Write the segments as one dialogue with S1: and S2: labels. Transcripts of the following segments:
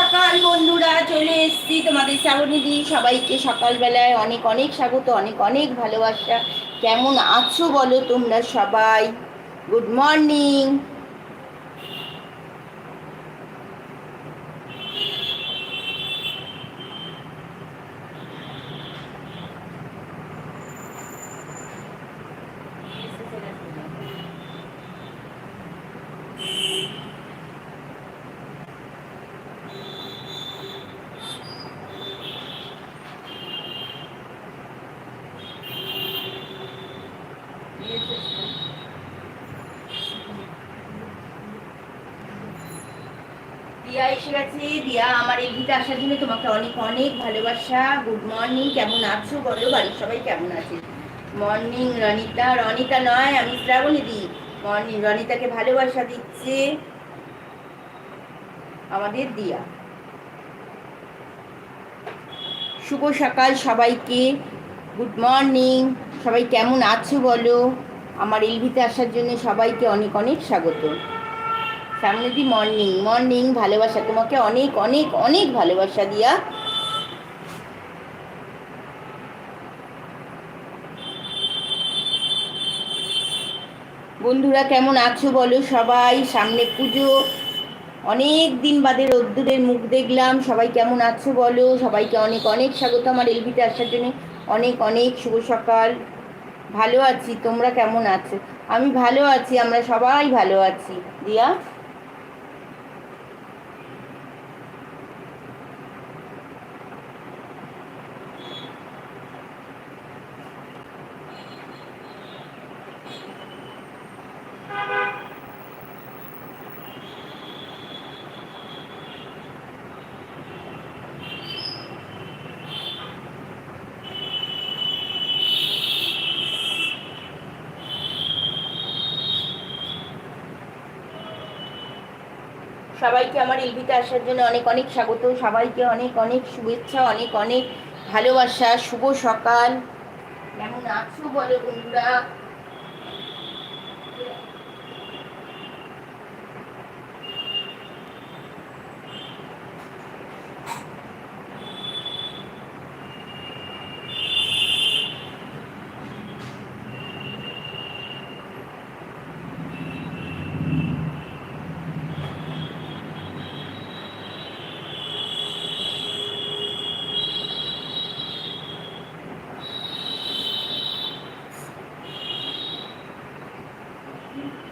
S1: সকাল, বন্ধুরা। চলে এসছি তোমাদের শ্রাবণীদি সবাইকে সকালবেলায় অনেক অনেক স্বাগত, অনেক অনেক ভালোবাসা। কেমন আছো বলো তোমরা সবাই? গুড মর্নিং দিয়া এসে গেছে দিয়া আমার এই গীতা আসার জন্য তোমাকে অনেক অনেক ভালোবাসা। গুড মর্নিং কেমন আছো বলো? বাড়ির সবাই কেমন আছে? মর্নিং রনিতা। রনিতা নয়, আমি শ্রাবণী দি। মর্নিং রনিতাকে ভালোবাসা দিচ্ছে আমাদের দিয়া। শুভ সকাল সবাইকে। গুড মর্নিং সবাই কেমন আছো বলো? আমার এলভিতে আসার জন্য সবাইকে অনেক অনেক স্বাগত। সামনেদি মর্নিং মর্নিং ভালোবাসা, তোমাকে অনেক অনেক অনেক ভালোবাসা দিয়া। বন্ধুরা, কেমন আছো বলো? সবাই, সামনে পুজো। অনেক দিন বাদে রোদ্দুরের মুখ দেখলাম। সবাই কেমন আছো বলো? সবাইকে অনেক অনেক স্বাগত আমার এলবিতে আসার জন্য অনেক অনেক শুভ সকাল। ভালো আছি, তোমরা কেমন আছো? আমি ভালো আছি, আমরা সবাই ভালো আছি। দিয়া? সবাইকে আমার এলভিতে আসার জন্য অনেক অনেক স্বাগত। সবাইকে অনেক অনেক শুভেচ্ছা, অনেক অনেক ভালোবাসা। শুভ সকাল। কেমন আছো বলো বন্ধুরা? Thank you.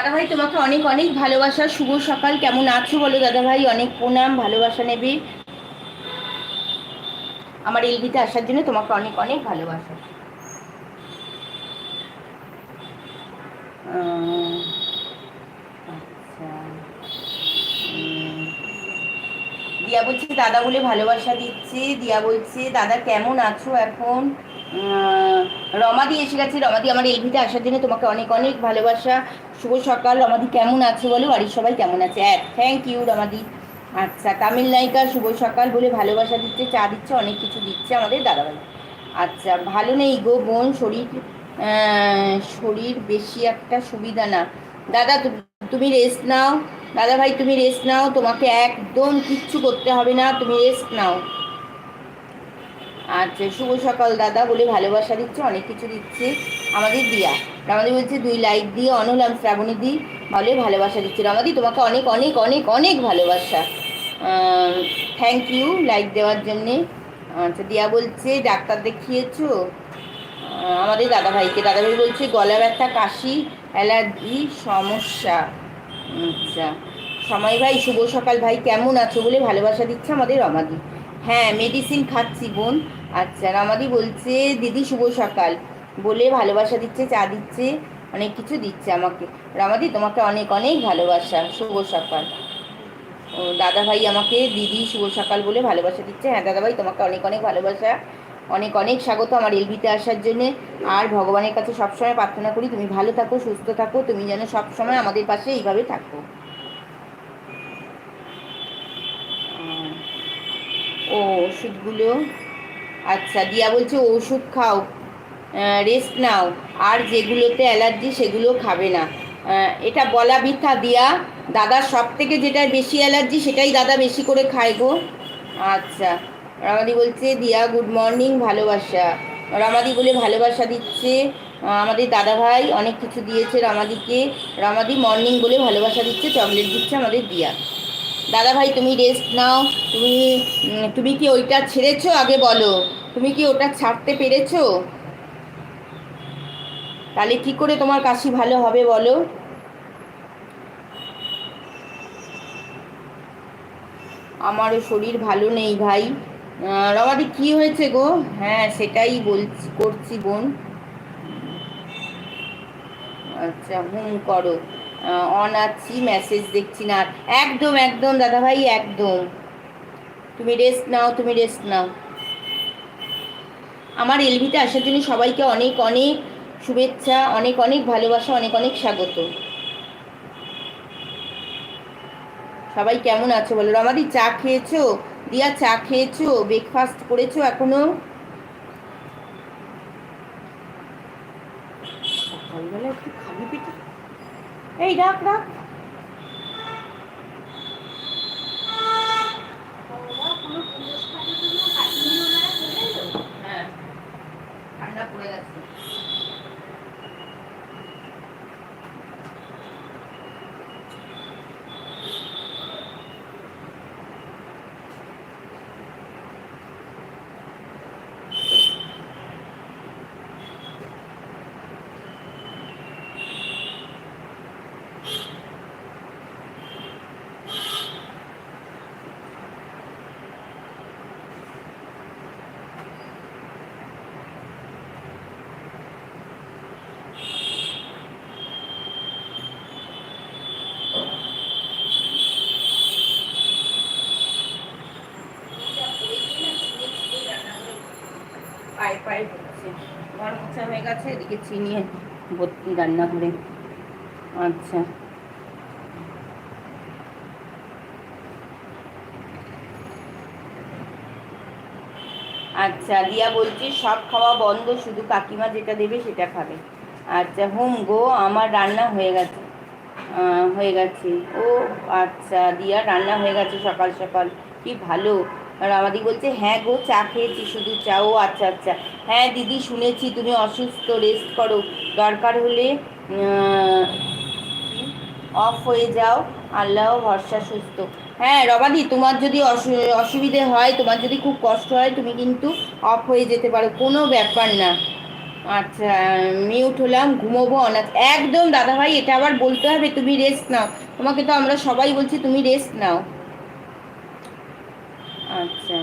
S1: দাদাভাই, তোমাকে অনেক অনেক ভালোবাসা। শুভ সকাল। কেমন আছো বলো দাদাভাই? অনেক প্রণাম, ভালোবাসা নেবে। আমার এলবিতে আসার জন্য তোমাকে অনেক অনেক ভালোবাসা। আচ্ছা দিয়া বলছে দাদা বলে ভালোবাসা দিচ্ছে। দিয়া বলছে, দাদা, কেমন আছো এখন? রমাদি এসে গেছে। রমাদি আমার এলভিতে আসার জন্য তোমাকে অনেক অনেক ভালোবাসা। শুভ সকাল। রমাদি কেমন আছে বলো? বাড়ির সবাই কেমন আছে? হ্যাঁ থ্যাংক ইউ রমাদি আচ্ছা তামিল নায়িকা শুভ সকাল বলে ভালোবাসা দিচ্ছে, চা দিচ্ছে, অনেক কিছু দিচ্ছে আমাদের দাদাভাই। আচ্ছা ভালো নেই গো বোন, শরীর শরীর বেশি একটা সুবিধা না। দাদা তুমি রেস্ট নাও। দাদা ভাই তুমি রেস্ট নাও। তোমাকে একদম কিচ্ছু করতে হবে না। তুমি রেস্ট নাও। আচ্ছা শুভ সকাল, দাদা বলে ভালোবাসা দিচ্ছে, অনেক কিছু দিচ্ছে আমাদের দিয়া। রামাদি বলছে, দুই লাইক দিয়ে অনলাম শ্রাবণী দি বলে ভালোবাসা দিচ্ছে। রামাদি, তোমাকে অনেক অনেক অনেক অনেক ভালোবাসা। থ্যাংক ইউ লাইক দেওয়ার জন্যে। আচ্ছা দিয়া বলছে, ডাক্তার দেখিয়েছো? আমাদের দাদাভাইকে দাদাভাই বলছে, গলা ব্যথা, কাশি, অ্যালার্জি, সমস্যা। আচ্ছা। সময় ভাই, শুভ সকাল ভাই, কেমন আছো বলে ভালোবাসা দিচ্ছে আমাদের রমাদি। হ্যাঁ মেডিসিন খাচ্ছি বোন। আচ্ছা রামাদি বলছে, দিদি, শুভ সকাল। বলে ভালোবাসা দিচ্ছে, চা দিচ্ছে, অনেক কিছু দিচ্ছে আমাকে। রামাদি, তোমাকে অনেক অনেক ভালোবাসা। শুভ সকাল। ও দাদা ভাই আমাকে, দিদি, শুভ সকাল বলে ভালোবাসা দিচ্ছে। হ্যাঁ দাদা ভাই তোমাকে অনেক অনেক ভালোবাসা। অনেক অনেক স্বাগত আমার এলবিতে আসার জন্যে। আর ভগবানের কাছে সবসময় প্রার্থনা করি, তুমি ভালো থাকো, সুস্থ থাকো, তুমি যেন সবসময় আমাদের পাশে এইভাবে থাকো। ও ওষুধগুলো? আচ্ছা দিয়া বলছে ওষুধ খাও রেস্ট নাও। আর যেগুলোতে অ্যালার্জি সেগুলো খাবে না। এটা বলা মিথ্যা, দিয়া। দাদার সব থেকে যেটা বেশি অ্যালার্জি সেটাই দাদা বেশি করে খায় গো। আচ্ছা রামাদি বলছে, দিয়া গুড মর্নিং ভালোবাসা। রামাদি বলে, ভালোবাসা দিচ্ছে আমাদের দাদা ভাই। অনেক কিছু দিয়েছে রামাদিকে। রামাদি মর্নিং বলে, ভালোবাসা দিচ্ছে চকলেট দিচ্ছে আমাদের দিয়া। দাদা ভাই তুমি রেস্ট নাও। তুমি তুমি কি ওইটা ছেড়েছো? আগে বলো। তুমি কি ওটা ছাড়তে পেরেছ? তাহলে কি করে তোমার কাশি ভালো হবে বলো? আমারও শরীর ভালো নেই ভাই। রবাদি কি হয়েছে গো? হ্যাঁ সেটাই বলছি, করছি বোন। আচ্ছা হুম, করো। অন আছি মেসেজ দেখছি না। একদম একদম দাদা ভাই একদম। তুমি রেস্ট নাও, তুমি রেস্ট নাও। আমার এলভিতে আসার জন্য সবাইকে অনেক অনেক শুভেচ্ছা, অনেক অনেক ভালোবাসা, অনেক অনেক স্বাগত। সবাই কেমন আছো বলো? রমাদি, চা খেয়েছো? দিয়া, চা খেয়েছো? ব্রেকফাস্ট করেছ এখনও? এই ডাক ডাক। হ্যাঁ ঠান্ডা পড়ে গেছে। গেছে এদিকে চিনিয়ে ভর্তি রান্না করে। আচ্ছা। আচ্ছা দিয়া বলছি, সব খাওয়া বন্ধ, শুধু কাকিমা যেটা দেবে সেটা খাবে। আচ্ছা হুম গো, আমার রান্না হয়ে গেছে। হয়ে গেছে। ও আচ্ছা দিয়া, রান্না হয়ে গেছে সকাল সকাল। কি ভালো। আর আমাদি বলছে হ্যাঁ গো, চা খেয়েছি, শুধু চা ও আচ্ছা আচ্ছা। হ্যাঁ দিদি, শুনেছি, তুমি অসুস্থ রেস্ট করো। দরকার হলে অফ হয়ে যাও। আল্লাহ ভরসা, সুস্থ। হ্যাঁ রবাদি তোমার যদি অসু- অসুবিধে হয়, তোমার যদি খুব কষ্ট হয়, তুমি কিন্তু অফ হয়ে যেতে পারো, কোনো ব্যাপার না। আচ্ছা মিউট হলাম, ঘুমোবো অনাথ। একদম, দাদাভাই, এটা আবার বলতে হবে, তুমি রেস্ট নাও। তোমাকে তো আমরা সবাই বলছি, তুমি রেস্ট নাও। আচ্ছা।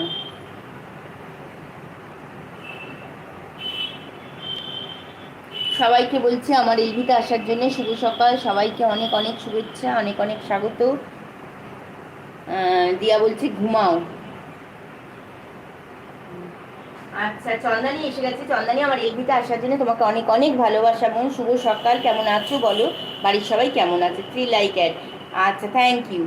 S1: সবাইকে বলছি আমার এলভিতে আসার জন্য শুভ সকাল। সবাইকে অনেক অনেক শুভেচ্ছা, অনেক অনেক স্বাগত। দিয়া বলছি ঘুমাও। আচ্ছা চন্দানি এসে গেছে। চন্দানি, আমার এলবিতে আসার জন্য তোমাকে অনেক অনেক ভালোবাসা এবং শুভ সকাল। কেমন আছো বলো? বাড়ির সবাই কেমন আছে? থ্রি লাইক অ্যাড আচ্ছা থ্যাংক ইউ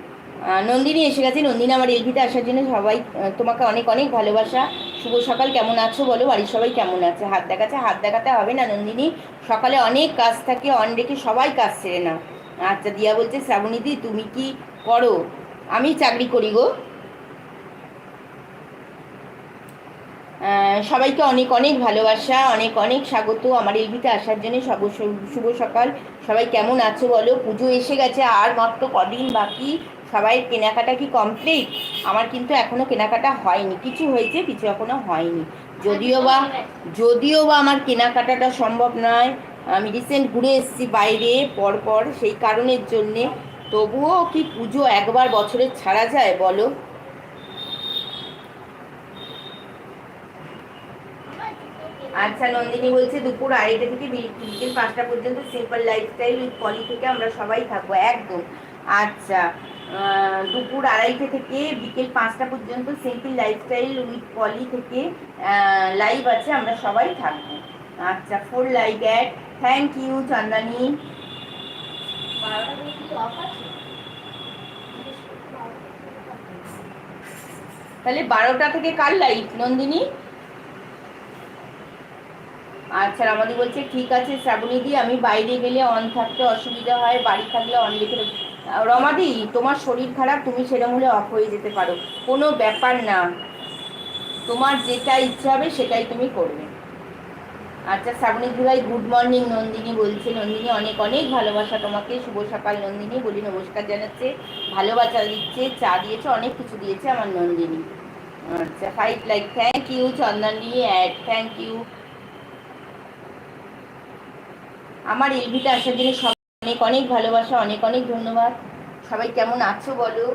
S1: নন্দিনী এসে গেছে। নন্দিনী আমার এলবিতে আসার জন্য সবাই তোমাকে অনেক অনেক ভালোবাসা। শুভ সকাল, কেমন আছো বলো? বাড়ির সবাই কেমন আছে? হাত দেখাচ্ছে? হাত দেখাতে হবে না নন্দিনী? সকালে অনেক কাজ থাকে, অন রেখে সবাই কাজ সেরে না আচ্ছা দিয়া বলছে, শ্রাবণীদি, তুমি কি করো? আমি চাকরি করি গো। সবাইকে অনেক অনেক ভালোবাসা, অনেক অনেক স্বাগত আমার এলবিতে আসার জন্য। সব শুভ সকাল। সবাই কেমন আছো বলো? পুজো এসে গেছে, আর মাত্র কদিন বাকি। সবাই কেনাকাটা কি কমপ্লিট আমার কিন্তু এখনও কেনাকাটা হয়নি। কিছু হয়েছে, কিছু এখনও হয়নি। যদিও বা যদিও বা আমার কেনাকাটাটা সম্ভব নয়, আমি রিসেন্ট ঘুরে এসেছি বাইরে পর পর সেই কারণের জন্যে। তবুও কি পুজো একবার বছরে ছাড়া যায়, বলো? আচ্ছা নন্দিনী বলছে, দুপুর আড়াইটা থেকে বিকেল পাঁচটা পর্যন্ত সিম্পল লাইফস্টাইল উইথ পলি থেকে আমরা সবাই থাকব, একদম। আচ্ছা দুপুর আড়াইটে থেকে বিকেল পাঁচটা পর্যন্ত সিম্পল লাইফস্টাইল উইথ পলি থেকে লাইভ আছে আমরা সবাই থাকব। আচ্ছা four like add thank you Chandani. তাহলে বারোটা থেকে কার লাইভ নন্দিনী? আচ্ছা আমাদের বলছে ঠিক আছে শ্রাবণী দি আমি বাইরে গেলে অন থাকতে অসুবিধা হয় বাড়ি থাকলে অন। আহ, রমাদি, তোমার শরীর খারাপ, তুমি সেরকম হলে অফ হয়ে যেতে পারো। কোনো ব্যাপার না। তোমার যেটা ইচ্ছা হবে, সেটাই তুমি করবে। আচ্ছা শ্রাবণী ভাই গুড মর্নিং নন্দিনী বলছে। নন্দিনী, অনেক অনেক ভালোবাসা তোমাকে। শুভ সকাল, নন্দিনী। বলি নমস্কার জানাচ্ছে। ভালোবাসা দিচ্ছে, চা দিয়েছে, অনেক কিছু দিয়েছে আমার নন্দিনী। আচ্ছা five like thank you Chandani add thank you আমার এলভিতে আসার জন্য সব অনেক অনেক ভালোবাসা অনেক অনেক ধন্যবাদ। সবাই কেমন আছো বলো?